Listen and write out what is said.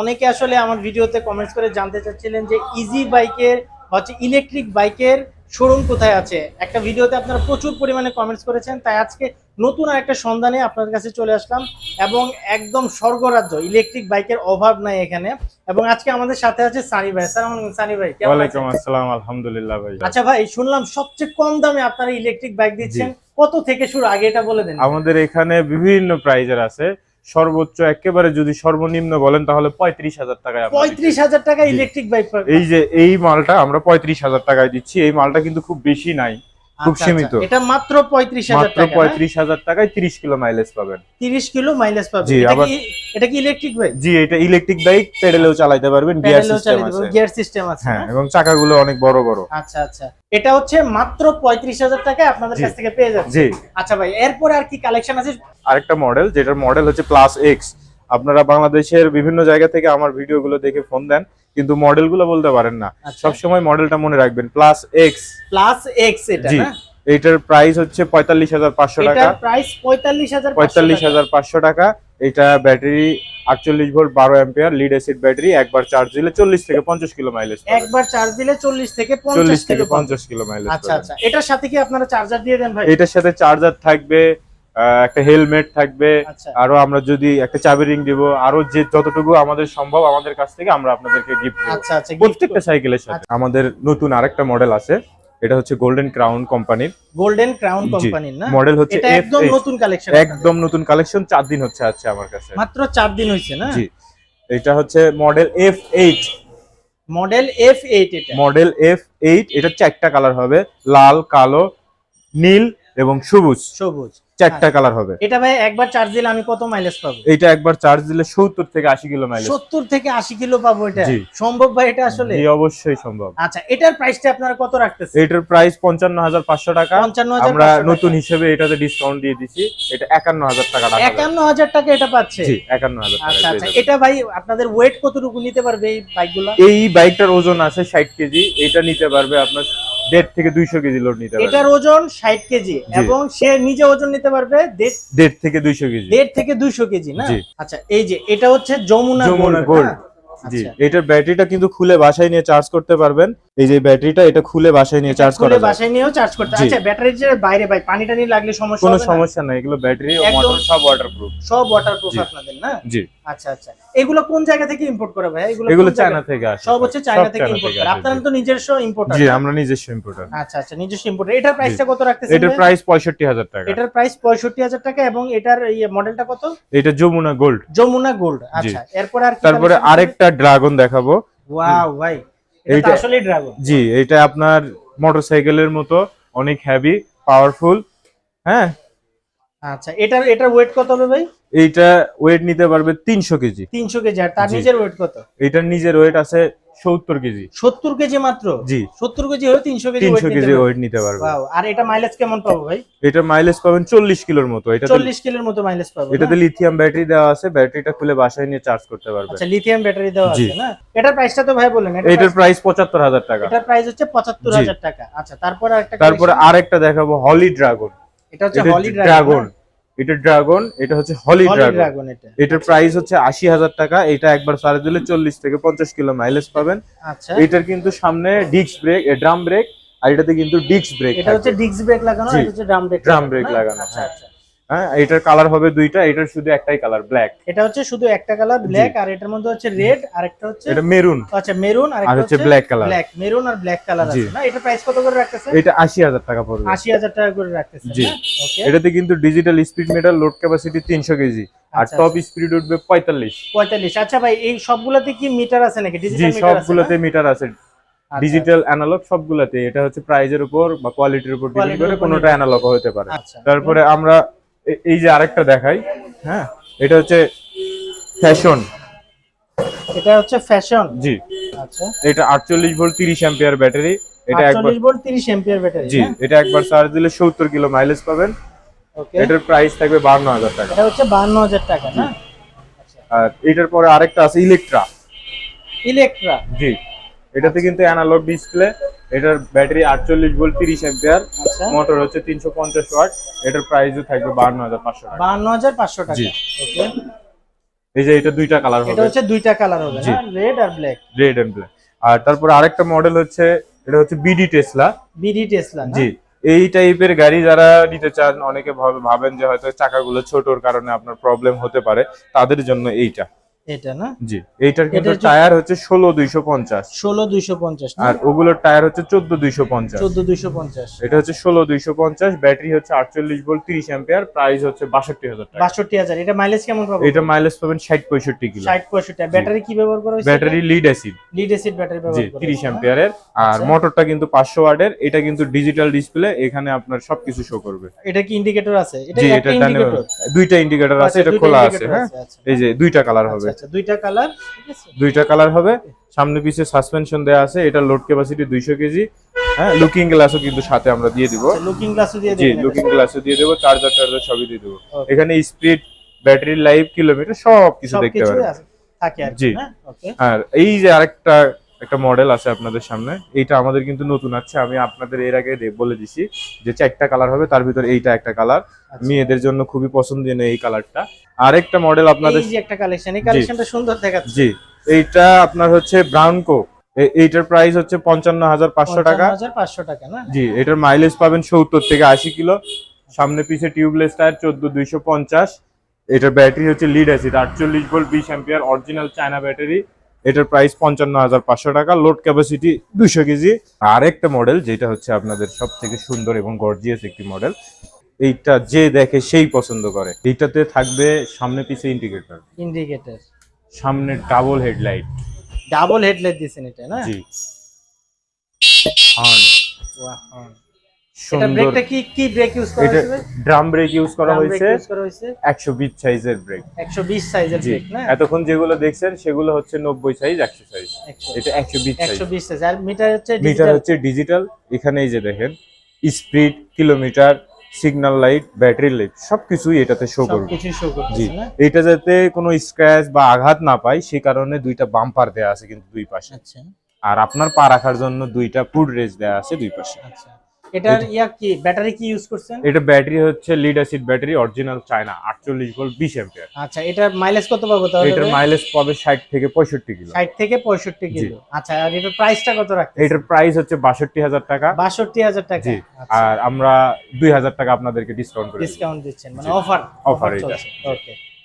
অনেকে আসলে আমার ভিডিওতে কমেন্টস করে জানতে চাচ্ছিলেন যে ইজি বাইকের হচ্ছে ইলেকট্রিক বাইকের শোরুম কোথায় আছে? একটা ভিডিওতে আপনারা প্রচুর পরিমাণে কমেন্টস করেছেন তাই আজকে নতুন আর একটা সন্ধানে আপনার কাছে চলে আসলাম এবং একদম স্বর্গরাজ্য ইলেকট্রিক বাইকের অভাব নাই এখানে এবং আজকে আমাদের সাথে আছে সানি ভাই। সালাম সানি ভাই ওয়ালাইকুম আসসালাম আলহামদুলিল্লাহ ভাই। আচ্ছা ভাই শুনলাম সবচেয়ে কম দামে আপনারা ইলেকট্রিক বাইক দিচ্ছেন। কত থেকে শুরু? আগে এটা বলে দেন। আমাদের এখানে বিভিন্ন প্রাইজের আছে। সর্বোচ্চ একেবারে যদি সর্বনিম্ন বলেন তাহলে পঁয়ত্রিশ হাজার টাকায় পঁয়ত্রিশ হাজার টাকা ইলেকট্রিক বাইক এই যে এই মালটা আমরা পঁয়ত্রিশ হাজার টাকায় দিচ্ছি। এই মালটা কিন্তু খুব বেশি নাই। খুব সীমিত। এটা মাত্র পঁয়ত্রিশ হাজার মাত্র টাকা পঁয়ত্রিশ হাজার টাকায় তিরিশ কিলো মাইলেজ পাবেন। তিরিশ কিলো মাইলেজ পাবে জি, এটা আবার- কি এটা কি ইলেকট্রিক বাইক জি এটা ইলেকট্রিক বাইক পেডেলেও চালাতে পারবেন গিয়ার সিস্টেম আছে। গিয়ার সিস্টেম আছে হ্যাঁ না? এবং চাকাগুলো অনেক বড় বড়। আচ্ছা আচ্ছা। এটা হচ্ছে মাত্র পঁয়ত্রিশ হাজার টাকায় আপনাদের কাছ থেকে পেয়ে যাচ্ছে জি। আচ্ছা ভাই এরপরে আর কি কালেকশন আছে? আরেকটা মডেল যেটার মডেল হচ্ছে প্লাস এক্স আপনারা বাংলাদেশের বিভিন্ন জায়গা থেকে আমার ভিডিওগুলো দেখে ফোন দেন। কিন্তু মডেলগুলো বলতে পারেন না। আচ্ছা। সবসময় মডেলটা মনে রাখবেন প্লাস এক্স প্লাস এক্স এটা না? এইটার প্রাইস হচ্ছে পঁয়তাল্লিশ হাজার পাঁচশো টাকা। প্রাইস পঁয়তাল্লিশ হাজার পঁয়তাল্লিশ হাজার পাঁচশো টাকা। এটা ব্যাটারি আটচল্লিশ ভোল্ট বারো অ্যাম্পিয়ার লিড অ্যাসিড ব্যাটারি একবার চার্জ দিলে চল্লিশ থেকে পঞ্চাশ কিলো মাইলেজ একবার চার্জ দিলে চল্লিশ থেকে চল্লিশ থেকে পঞ্চাশ কিলো মাইলেজ আচ্ছা আচ্ছা। এটার সাথে কি আপনারা চার্জার দিয়ে দেন ভাই? এটার সাথে চার্জার থাকবে একটা হেলমেট থাকবে। আচ্ছা। আরও আমরা যদি একটা চাবি রিং দিব আরও যে যতটুকু আমাদের সম্ভব আমাদের কাছ থেকে আমরা আপনাদেরকে গিফট দেব। আচ্ছা আচ্ছা প্রত্যেকটা সাইকেলের সাথে। আমাদের নতুন আরেকটা মডেল আছে। এটা হচ্ছে গোল্ডেন ক্রাউন কোম্পানির গোল্ডেন ক্রাউন। কোম্পানির না? মডেল হচ্ছে এটা একদম নতুন কালেকশন একদম নতুন কালেকশন চার দিন হচ্ছে আছে আমার কাছে। মাত্র চার দিন হয়েছে না? জি। এটা হচ্ছে model F eight model F eight এটা। মডেল এফ এইট এটা চারটা কালার হবে। লাল কালো নীল এবং সবুজ। সবুজ। চারটা কালার হবে। এটা ভাই একবার চার্জ দিলে আমি কত মাইলেজ পাবো? এটা একবার চার্জ দিলে সত্তর থেকে আশি কিলো মাইলেজ সত্তর থেকে আশি কিলো পাবো এটা। সম্ভব ভাই এটা আসলে? জি অবশ্যই সম্ভব। আচ্ছা এটার প্রাইসটা আপনারা কত রাখতেছেন? এটার প্রাইস পঞ্চান্ন হাজার পাঁচশো টাকা। পঞ্চান্ন হাজার আমরা নতুন হিসেবে এটাতে ডিসকাউন্ট দিয়ে দিছি। এটা একান্ন হাজার টাকা রাখা যাবে। একান্ন হাজার টাকা এটা পাচ্ছে? জি একান্ন হাজার টাকা আচ্ছা আচ্ছা এটা ভাই আপনাদের ওয়েট কতটুকু নিতে পারবে এই বাইকগুলো এই বাইকটার ওজন আছে ষাট কেজি। এটা নিতে পারবে আপনার দেড় থেকে দুইশো কেজি লোড নিতে পারবে। এটার ওজন ষাট কেজি এবং সে নিজে ওজন নিতে পারবে দেড় থেকে দুইশো কেজি। দেড় থেকে দুইশো কেজি না? আচ্ছা এই যে এটা হচ্ছে যমুনা যমুনা গোল্ড জি। এটার ব্যাটারিটা কিন্তু খুলে বাসায় নিয়ে চার্জ করতে পারবেন। এই যে ব্যাটারিটা এটা খুলে বাসায় নিয়ে চার্জ করা যায়। বাসায় নিয়েও চার্জ করতে আচ্ছা ব্যাটারির যে বাইরে ভাই পানি টানি লাগলে সমস্যা কোনো? সমস্যা নাই এগুলো ব্যাটারি ও মোটর সব ওয়াটারপ্রুফ সব ওয়াটারপ্রুফ আপনাদের না? জি। আচ্ছা আচ্ছা। এগুলো কোন জায়গা থেকে ইম্পোর্ট করে ভাই? এগুলো এগুলো চায়না থেকে আসে সব হচ্ছে চায়না থেকে ইম্পোর্ট করে। আপনারা তো নিজস্ব ইম্পোর্টার জি আমরা নিজস্ব ইম্পোর্টার আচ্ছা আচ্ছা নিজস্ব ইম্পোর্টার এটার প্রাইসটা কত রাখতেছেন এটার প্রাইস পঁয়ষট্টি হাজার টাকা। এটার প্রাইস পঁয়ষট্টি হাজার টাকা এবং এটার এই মডেলটা কত? এটা যমুনা গোল্ড যমুনা গোল্ড আচ্ছা এরপরে আর কি তারপরে? আরেকটা ড্রাগন দেখাবো। ওয়াও ভাই এটা আসলে ড্রাগন জি এটা আপনার মোটরসাইকেলের মতো অনেক হেভি পাওয়ারফুল হ্যাঁ? আচ্ছা এটা এটার ওয়েট কত হবে ভাই? এইটা ওয়েট নিতে পারবে তিনশো কেজি। তিনশো কেজি আর তার নিজের ওয়েট কত? এটার নিজের ওয়েট আছে সত্তর কেজি। সত্তর কেজি মাত্র? জি। সত্তর কেজি হলে তিনশো কেজি তিনশো কেজি ওয়েট নিতে পারবে। আর এটা মাইলেজ কেমন পাবো ভাই? এটা মাইলেজ পাবেন চল্লিশ কিলোর মতো। এটাতে চল্লিশ কিলোর মতো মাইলেজ পাবো এটাতে লিথিয়াম ব্যাটারি দেওয়া আছে ব্যাটারিটা খুলে বাসায় নিয়ে চার্জ করতে পারবে। আচ্ছা লিথিয়াম ব্যাটারি দেওয়া আছে না? এটার প্রাইসটা তো ভাই বলেন এটার প্রাইস পঁচাত্তর হাজার টাকা। এটার প্রাইস হচ্ছে পঁচাত্তর হাজার টাকা। আচ্ছা তারপরে একটা তারপরে আরেকটা দেখাবো হলি ড্রাগন এটা হচ্ছে এটা হলি ড্রাগন এটা ড্রাগন এটা হচ্ছে হলি ড্রাগন এটার প্রাইস হচ্ছে আশি হাজার টাকা এটা একবার সারা দিলে চল্লিশ থেকে পঞ্চাশ কিলো মাইলেজ পাবেন। আচ্ছা। এটার কিন্তু সামনে ডিস্ক ব্রেক ড্রাম ব্রেক আর এটাতে কিন্তু ডিস্ক ব্রেক এটা হচ্ছে ডিস্ক ব্রেক লাগানো এটা হচ্ছে ড্রাম ব্রেক ড্রাম ব্রেক লাগানো, আচ্ছা হ্যাঁ। আচ্ছা। হ্যাঁ এটার কালার হবে দুইটা এটার শুধু একটাই কালার ব্ল্যাক এটা হচ্ছে শুধু একটা কালার ব্ল্যাক আর এটার মধ্যে হচ্ছে রেড আর একটা হচ্ছে এটা মেরুন আচ্ছা মেরুন আর আর হচ্ছে black color। ব্ল্যাক মেরুন আর ব্ল্যাক কালার আছে না? এটা প্রাইস কত করে রাখতেছে? এটা আশি হাজার টাকা পড়বে। আশি হাজার টাকা করে রাখতেছে জি। ওকে এটাতে কিন্তু digital speed meter load capacity তিনশো কেজি। আর আচ্ছা, টপ স্পিড উঠবে পঁয়তাল্লিশ। পঁয়তাল্লিশ। আচ্ছা ভাই এই সবগুলাতে কি মিটার আছে নাকি? জি ডিজিটাল মিটার আছে সবগুলোতে মিটার আছে। আচ্ছা, ডিজিটাল অ্যানালগ সবগুলাতে। এটা হচ্ছে প্রাইজের উপর বা কোয়ালিটির উপর ডিপেন্ড করে কোনোটা। অ্যানালগ হতে পারে। আচ্ছা। তারপরে আমরা এই যে আরেকটা দেখাই হ্যাঁ এটা হচ্ছে ফ্যাশন এটা হচ্ছে ফ্যাশন জি। আচ্ছা। এটা আটচল্লিশ ভোল্ট তিরিশ অ্যাম্পিয়ার ব্যাটারি। এটা একবার 48 ভোল্ট 30 অ্যাম্পিয়ার ব্যাটারি জি এটা একবার চার্জ দিলে সত্তর কিলো মাইলেজ পাবেন। ওকে। এটার প্রাইস থাকবে বান্ন হাজার টাকা। এটা হচ্ছে 52000 টাকা না? আর এটার পরে আরেকটা আছে ইলেকট্রা ইলেকট্রা জি। এটাতে কিন্তু অ্যানালগ ডিসপ্লে এটার ব্যাটারি আটচল্লিশ ভোল্ট তিরিশ অ্যাম্পিয়ার আচ্ছা। মোটর হচ্ছে তিনশো পঞ্চাশ ওয়াট এটার প্রাইসও থাকবে বান্ন হাজার পাঁচশো টাকা। 52500 টাকা। জি। ওকে এই যে এটা দুইটা কালার হবে। এটা হচ্ছে দুইটা কালার হবে জি। রেড আর ব্ল্যাক রেড এন্ড ব্ল্যাক আর তারপর আরেকটা মডেল হচ্ছে এটা হচ্ছে বিডি টেসলা বিডি টেসলা জি। এই টাইপের গাড়ি যারা নিতে চান অনেকে ভাবে- ভাবেন যে হয়তো চাকাগুলো ছোটর কারণে আপনার প্রবলেম হতে পারে তাদের জন্য এইটা। এটা না? জি এইটার কিন্তু টায়ার হচ্ছে ষোলো দুইশো পঞ্চাশ। ষোলো দুইশো পঞ্চাশ আর ওগুলোর টায়ার হচ্ছে চোদ্দ দুইশো পঞ্চাশ। চোদ্দ দুইশো পঞ্চাশ। এটা হচ্ছে ষোলো দুইশো পঞ্চাশ ব্যাটারি হচ্ছে আটচল্লিশ ভোল্ট তিরিশ অ্যাম্পিয়ার প্রাইস হচ্ছে বাষট্টি হাজার বাষট্টি হাজার। এটা মাইলেজ কেমন পাবো এটা মাইলেজ পাবেন ষাট পঁয়ষট্টি কিলো। ষাট পঁয়ষট্টি। ব্যাটারি কি ব্যবহার করা হয়েছে? Battery lead acid lead acid battery ব্যবহার করা তিরিশ? অ্যাম্পিয়ারের। আর আচ্ছা। মোটরটা কিন্তু পাঁচশো ওয়ার্ডের এটা কিন্তু ডিজিটাল ডিসপ্লে এখানে আপনার সবকিছু শো করবে। এটা কি ইন্ডিকেটর আছে? এটা একটা এটা ইন্ডিকেটর দুইটা ইন্ডিকেটর আছে এটা খোলা আছে হ্যাঁ? এই যে দুইটা কালার হবে। আচ্ছা দুইটা কালার? দুইটা কালার হবে। সামনে পিছে সাসপেনশন দেওয়া আছে। এটা লোড ক্যাপাসিটি দুইশো কেজি। হ্যাঁ লুকিং গ্লাসও কিন্তু সাথে আমরা দিয়ে দিব। লুকিং গ্লাসও দিয়ে জি লুকিং গ্লাসও দিয়ে দেবো। চার্জার টার্জার সবই দিয়ে দেবো। এখানে স্পিড ব্যাটারি লাইফ কিলোমিটার সব কিছু দেখতে কিছু পারবেন। থাকে আর জি। ওকে আর এই যে আরেকটা একটা মডেল আছে আপনাদের সামনে। এইটা আমাদের কিন্তু নতুন আছে আমি আপনাদের এর আগে বলে দিছি যে চারটা কালার হবে তার ভিতর এইটা একটা কালার আচ্ছা। মেয়েদের জন্য খুবই পছন্দনীয় এই কালারটা আরেকটা মডেল আপনাদের এই যে একটা কালেকশন এই কালেকশনটা সুন্দর দেখাচ্ছে। জি এইটা আপনার হচ্ছে ব্রাউন কো এইটার প্রাইস হচ্ছে পঞ্চান্ন হাজার পাঁচশো টাকা। পাঁচশো টাকা না? জি এটার মাইলেজ পাবেন সত্তর থেকে আশি কিলো। সামনে পিছে টিউবলেস টায়ার চোদ্দ দুইশো পঞ্চাশ। এটার ব্যাটারি হচ্ছে লিড অ্যাসিড আটচল্লিশ ভোল্ট বিশ অ্যাম্পিয়ার অরিজিনাল চায়না ব্যাটারি এটার প্রাইস পঞ্চান্ন হাজার পাঁচশো টাকা লোড ক্যাপাসিটি দুইশো কেজি। আর একটা মডেল যেটা হচ্ছে আপনাদের সব থেকে সুন্দর এবং গর্জিয়াস একটি মডেল এইটা যে দেখে সেই পছন্দ করে। এইটাতে থাকবে সামনে পিছে ইন্ডিকেটর ইন্ডিকেটর সামনে ডাবল হেডলাইট ডাবল হেডলাইট দিয়েছেন এটা না? জি। হর্ন হ্যাঁ। এটা সুন্দর ব্রেকটা কি কি ব্রেক ইউজ করা হয়েছে? ড্রাম ব্রেক ইউজ করা হয়েছে। use করা হয়েছে। একশো বিশ সাইজের ব্রেক। 120 সাইজের ব্রেক না? এতক্ষণ যেগুলো দেখছেন সেগুলো হচ্ছে নব্বই সাইজ একশো সাইজ। এটা একশো বিশ সাইজ। 120 সাইজ। আর মিটার হচ্ছে মিটার হচ্ছে ডিজিটাল এখানে এই যে দেখেন speed kilometre signal light battery light সবকিছুই এটাতে শো করবে। জি। এটা যাতে কোনো স্ক্র্যাচ বা আঘাত না পায় সেই কারণে দুইটা বাম্পার দেওয়া আছে কিন্তু দুই পাশে। আচ্ছা। আর আপনার পা রাখার জন্য দুইটা ফুড রেস দেওয়া আছে দুই পাশে। আচ্ছা। এটার ইয়া কি ব্যাটারি কি ইউজ করছেন? এটা ব্যাটারি হচ্ছে lead acid battery original China আটচল্লিশ ভোল্ট বিশ অ্যাম্পিয়ার আচ্ছা এটার মাইলেজ কত পাবো তাহলে এটার মাইলেজ পাবে ষাট থেকে পঁয়ষট্টি কিলো। 60 থেকে 65 কিলো। আচ্ছা আর এটার প্রাইসটা কত রাখতে এটার প্রাইস হচ্ছে বাষট্টি হাজার টাকা। 62000 টাকা। জি। আচ্ছা। আর আমরা দুই হাজার টাকা আপনাদেরকে ডিসকাউন্ট করে ডিসকাউন্ট দিচ্ছেন মানে জি। অফার এটা। ওকে